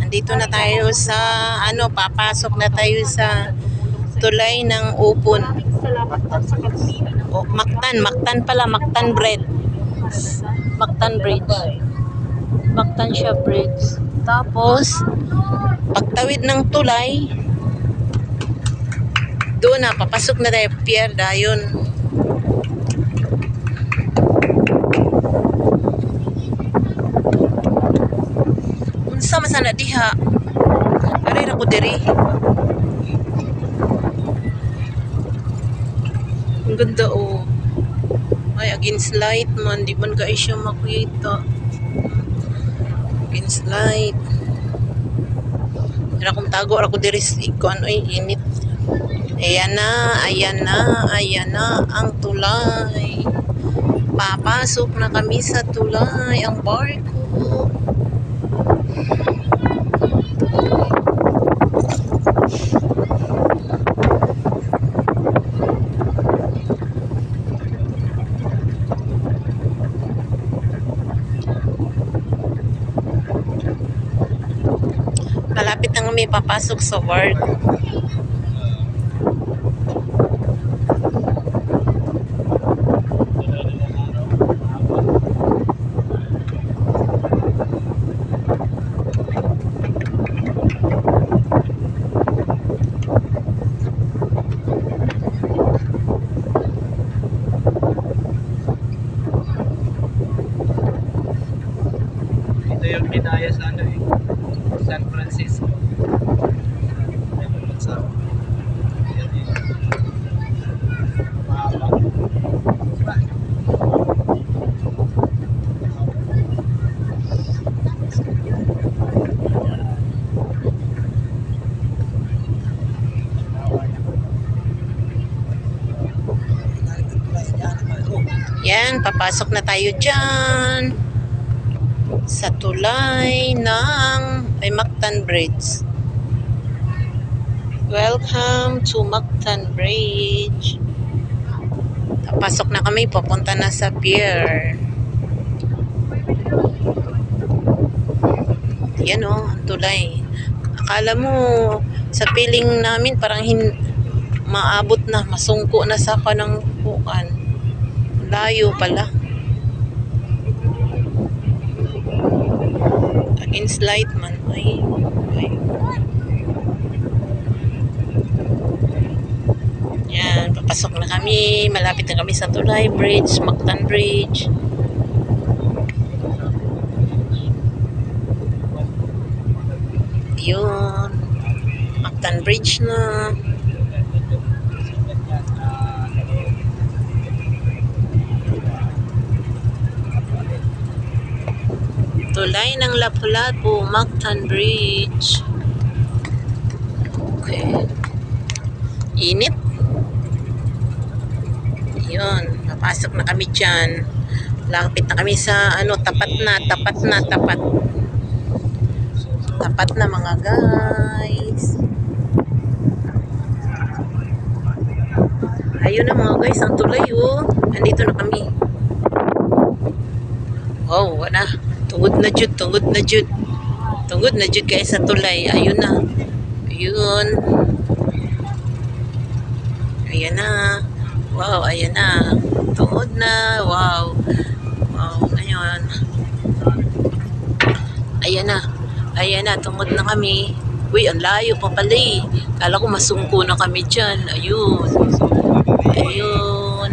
Andito na tayo sa ano, papasok na tayo sa tulay ng upon. Salamat po sa pagpili ng O, Mactan, Mactan pala, Mactan bread. Mactan Bridge. Mactan siya bridge. Tapos, pagtawid ng tulay, doon na, papasok na tayo, Pierre Dayon. Man sana diha? Ari ra ko diri. Ang ganda oh. Ay, against light man. Di man guys siya makita. Against light. Kaya kung tago ako diri sa ikon. Ay, init. Ayan na, ayan na, ayan na ang tulay. Papasok na kami sa tulay. Ang barko. Malapit na kami papasok sa work. Yung Medaya sa ano eh. San Francisco. Yan, papasok na tayo dyan. Sa tulay ng Mactan Bridge. Welcome to Mactan Bridge. Papasok na kami, papunta na sa pier. Yan o, ang tulay. Akala mo, sa piling namin, parang hin maabot na, masungko na sa kanang bukan. Layo pala. Against light man. Ay, ay. Yan, papasok na kami. Malapit na kami sa Tulay Bridge, Mactan Bridge. Yun. Mactan Bridge na. Tulay ng Lapu-Lapu, Mactan Bridge. Okay. Init. Yun, napasok na kami dyan. Lapit na kami sa ano, tapat na, tapat na, tapat. Tapat na mga guys. Ayun na mga guys, ang tulay oh. Andito na kami. Wow, wala. Tungod na jud, tungod na jud. Tungod na jud guys sa tulay. Ayun na. Ayun. Ayan na. Wow, ayan na. Tungod na. Wow. Wow, ngayon. Ayan na. Ayan na, tungod na kami. Uy, ang layo pa pala eh. Kala ko masungko na kami dyan. Ayun. Ayun.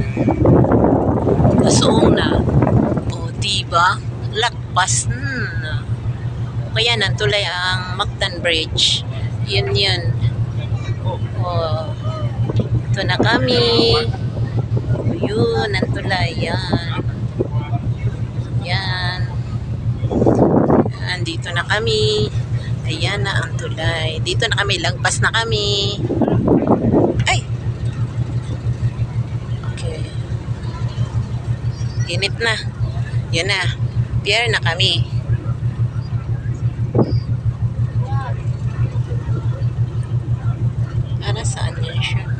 Nasuong na. Diba? Lakpas. O kaya nantulay ang Mactan Bridge. Yun yun. O, ito na kami. Yun, nantulay. Yan. Yan. Andito na kami. Ayan na ang tulay. Dito na kami. Lagpas na kami. Ay! Okay. Init na. Yan na. Pier na kami. Para saan yan siya?